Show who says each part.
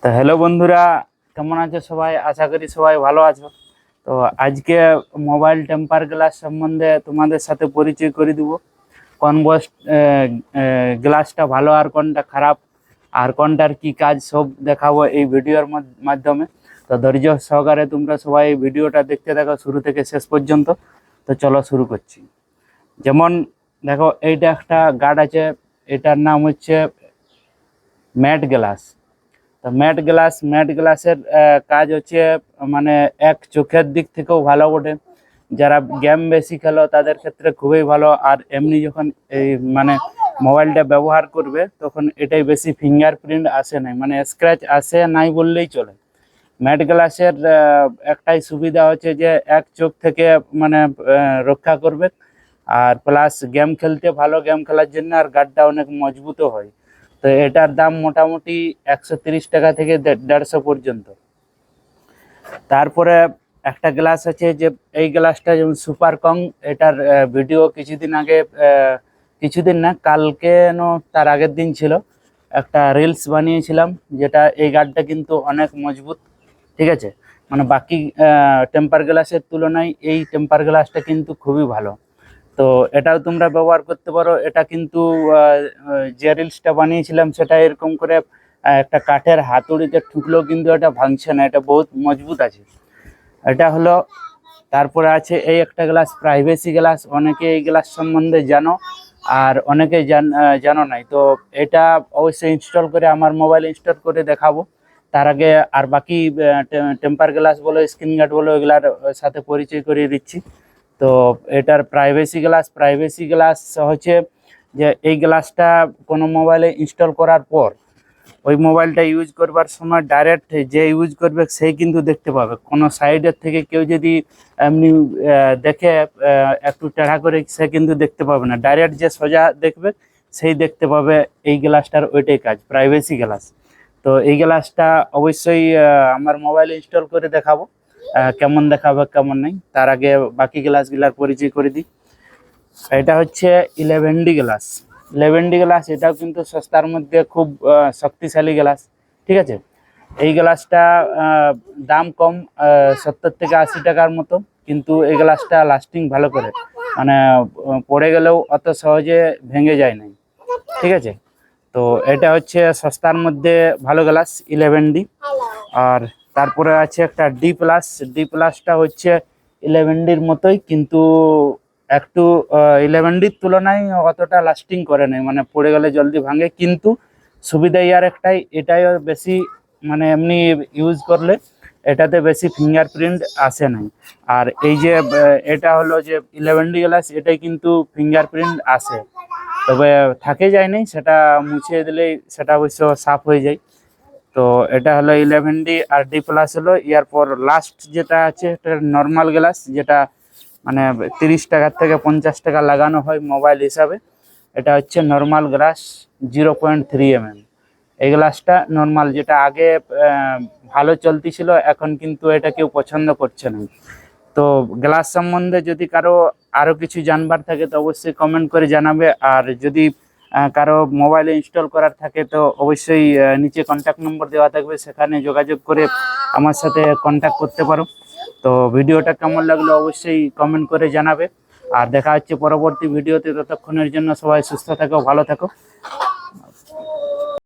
Speaker 1: তো হ্যালো বন্ধুরা, কেমন আছো সবাই? আশা করি সবাই ভালো আছো। তো আজকে মোবাইল টেম্পার গ্লাস সম্বন্ধে তোমাদের সাথে পরিচয় করে দিব। কোন বস গ্লাসটা ভালো আর কোনটা খারাপ, আর কোনটার কি কাজ সব দেখাবো এই ভিডিওর মধ্য- মাধ্যমে। তো ধৈর্য সহকারে তোমরা সবাই ভিডিওটা দেখতে থাকো শুরু থেকে শেষ পর্যন্ত। তো চলো শুরু করছি। যেমন দেখো, এইটা একটা গার্ড আছে, এটার নাম হচ্ছে ম্যাট গ্লাস। তো ম্যাট গ্লাস, ম্যাট গ্লাসের কাজ হচ্ছে মানে এক চোখের দিক থেকেও ভালো বটে। যারা গেম বেশি খেলো, তাদের ক্ষেত্রে খুবই ভালো। আর এমনি যখন এই মানে মোবাইলটা ব্যবহার করবে, তখন এটাই বেশি ফিঙ্গারপ্রিন্ট আসে নাই। মানে স্ক্র্যাচ আসে নাই বললেই চলে। ম্যাট গ্লাসের একটাই সুবিধা হচ্ছে যে, এক চোখ থেকে মানে রক্ষা করবে। আর প্লাস গেম খেলতে, ভালো গেম খেলার জন্য আর গার্ডটা অনেক মজবুতও হয়। তো এটার দাম মোটামুটি একশো টাকা থেকে দেড়শো পর্যন্ত। তারপরে একটা গ্লাস আছে যে, এই গ্লাসটা যেমন সুপার কং, এটার ভিডিও কিছুদিন আগে কিছুদিন না, কালকে তার আগের দিন ছিল। একটা রিলস বানিয়েছিলাম, যেটা এই গার্ডটা কিন্তু অনেক মজবুত, ঠিক আছে? মানে বাকি টেম্পার গ্লাসের তুলনায় এই টেম্পার গ্লাসটা কিন্তু খুবই ভালো। তো এটাও তোমরা ব্যবহার করতে পারো। এটা কিন্তু যে রিলসটা বানিয়েছিলাম সেটা এরকম করে একটা কাঠের হাতুড়িতে ঠুকলেও কিন্তু এটা ভাঙছে না, এটা বহুত মজবুত আছে। এটা হলো, তারপরে আছে এই একটা গ্লাস প্রাইভেসি গ্লাস অনেকে এই গ্লাস সম্বন্ধে জানো, আর অনেকে জানো নাই। তো এটা অবশ্যই ইনস্টল করে আমার মোবাইল ইনস্টল করে দেখাবো। তার আগে আর বাকি টেম্পার গ্লাস বলো স্ক্রিন গার্ড বলো, এগুলার সাথে পরিচয় করিয়ে দিচ্ছি। তো এটার প্রাইভেসি গ্লাস প্রাইভেসি গ্লাস হচ্ছে যে এই গ্লাসটা কোনো মোবাইলে ইনস্টল করার পর, ওই মোবাইলটা ইউজ করবার সময় ডাইরেক্ট যে ইউজ করবে সেই কিন্তু দেখতে পাবে। কোনো সাইডের থেকে কেউ যদি এমনি দেখে একটু টেढ़া করে সে কিন্তু দেখতে পাবে না। ডাইরেক্ট যে সোজা দেখবে, সেই দেখতে পাবে এই গ্লাসটার ওইটাই কাজ প্রাইভেসি গ্লাস তো এই গ্লাসটা অবশ্যই আমার মোবাইলে ইনস্টল করে দেখাবো। কেমন দেখাবে কেমন নেই, তার আগে বাকি গ্লাসগুলার পরিচয় করে দিই। এটা হচ্ছে eleven D glass eleven D glass এটাও কিন্তু সস্তার মধ্যে খুব শক্তিশালী গ্লাস ঠিক আছে? এই গ্লাসটা দাম কম সত্তর থেকে আশি টাকার মতো, কিন্তু এই গ্লাসটা লাস্টিং ভালো করে। মানে পড়ে গেলেও অত সহজে ভেঙে যায় নাই, ঠিক আছে? তো এটা হচ্ছে সস্তার মধ্যে ভালো গ্লাস ইলেভেন ডি আর তারপরে আছে একটা ডি প্লাস ডি প্লাসটা হচ্ছে ইলেভেন ডির মতোই, কিন্তু একটু ইলেভেন ডির তুলনায় অতটা লাস্টিং করে নাই। মানে পড়ে গেলে জলদি ভাঙে, কিন্তু সুবিধা ইয়ার একটাই, এটাই বেশি মানে এমনি ইউজ করলে এটাতে বেশি ফিঙ্গারপ্রিন্ট আসে নাই। আর এই যে এটা হলো যে ইলেভেন ডি গ্লাস এটাই কিন্তু ফিঙ্গারপ্রিন্ট আসে। তবে, থাকে যায়নি সেটা মুছে দিলেই সেটা অবশ্য সাফ হয়ে যায়। তো এটা হলো ইলেভেন ডি আর ডি প্লাস হলো এরপর লাস্ট যেটা আছে, এটা নর্মাল গ্লাস যেটা মানে তিরিশ টাকার থেকে পঞ্চাশ টাকা লাগানো হয় মোবাইল হিসাবে। এটা হচ্ছে normal glass zero point three M M এই গ্লাসটা নর্মাল যেটা আগে ভালো চলতি ছিল এখন কিন্তু এটা কেউ পছন্দ করছে না। তো গ্লাস সম্বন্ধে যদি কারও আরও কিছু জানবার থাকে, তো অবশ্যই কমেন্ট করে জানাবে। আর যদি কারও মোবাইলে ইনস্টল করার থাকে তো অবশ্যই নিচে কন্ট্যাক্ট নম্বর দেওয়া থাকবে, সেখানে যোগাযোগ করে আমার সাথে কন্ট্যাক্ট করতে পারো। তো ভিডিওটা কেমন লাগল অবশ্যই কমেন্ট করে জানাবে। আর দেখা হচ্ছে পরবর্তী ভিডিওতে, ততক্ষণের জন্য সবাই সুস্থ থাকো, ভালো থাকো।